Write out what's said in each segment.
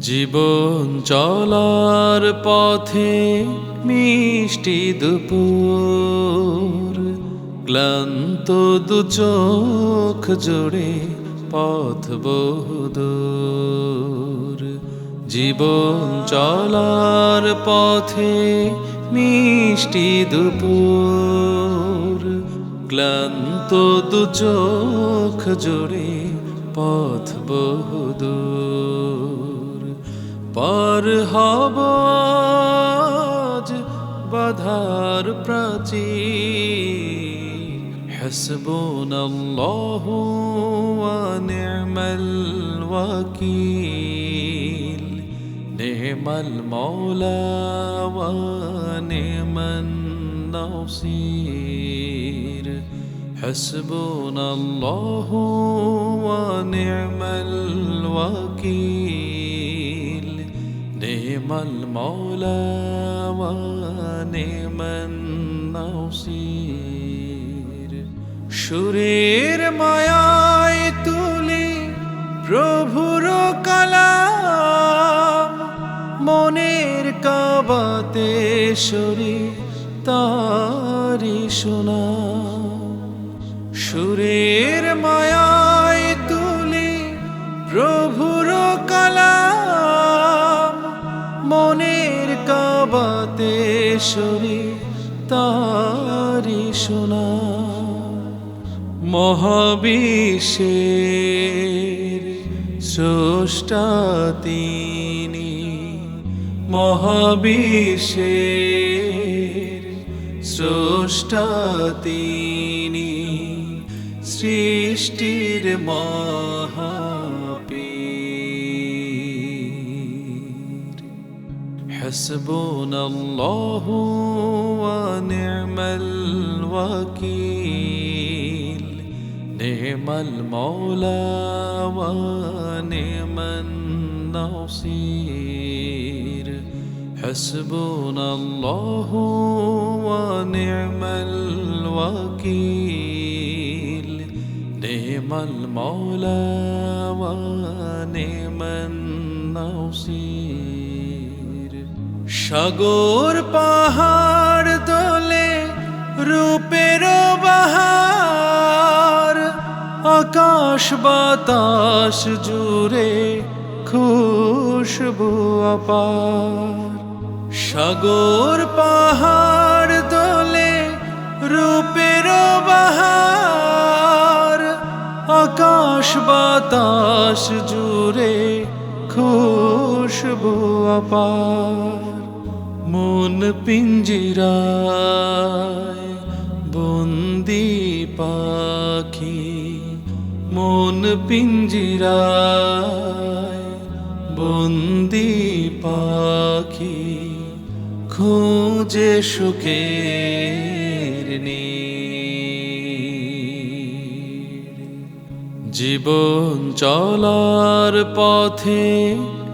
জীবন চলার পথে মিষ্টি দুপুর, ক্লান্ত দু চোখ জোড়ে পথ বহুদূর জীবন চলার পথে মিষ্টি দুপুর, ক্লান্ত দু চোখ জোড়ে পথ বহুদূর পার হব আজ বাধার প্রাচীর حسبنا الله ونعم الوكيل نعم المولى ونعم النصير حسبنا الله ونعم الوكيل نعم المولى ونعم النصير সুরের মায়ায় তুলি প্রভুর কালাম মনের কাবাতে সরি তারি শোনা সুরের মায়ায় তুলি প্রভুর কালাম। মনের কাবাতে সরি তারি শোনা মহাবিশ্বের স্রষ্টা তিনি। মহাবিশ্বের তিনি। সৃষ্টির মহাপীর حسبنا الله ونعم الوكيل نعم المولى ونعم النصير حسبنا الله ونعم الوكيل نعم المولى ونعم النصير সাগর পাহাড় দোলে রূপের বাহার আকাশ বাতাস জুড়ে খুশবু অপার সাগর পাহাড় বাতাস জুড়ে খুশবু অপার মন পিঞ্জিরায় বন্দি পাখি। মন পিঞ্জিরায় বন্দি পাখি। খোঁজে সুখের নীড়। জীবন চলার পথে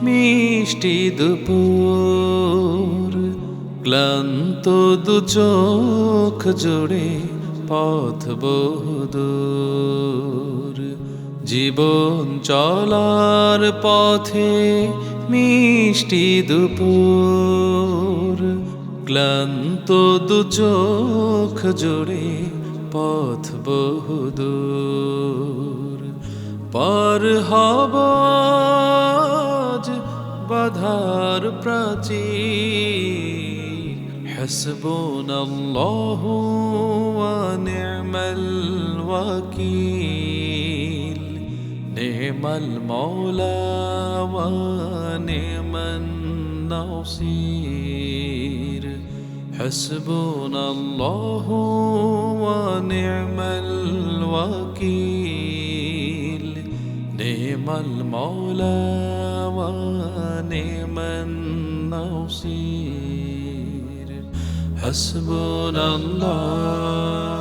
মিষ্টি দুপুর, ক্লান্ত দু চোখ জোড়ে পথ বহুদূর। জীবন চলার পথে মিষ্টি দুপুর, ক্লান্ত দু চোখ জোড়ে পথ বহুদূর। পার হব আজ বাধার প্রাচীর حسبنا الله ونعم الوكيل نعم المولى ونعم النصير حسبنا الله ونعم الوكيل نعم المولى ونعم النصير. حسبنا الله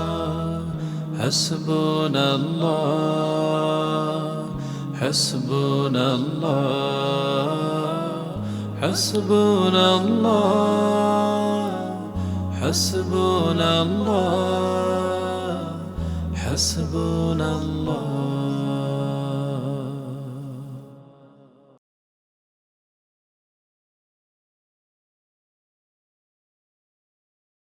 حسبنا الله حسبنا الله حسبنا الله حسبنا الله حسبنا الله.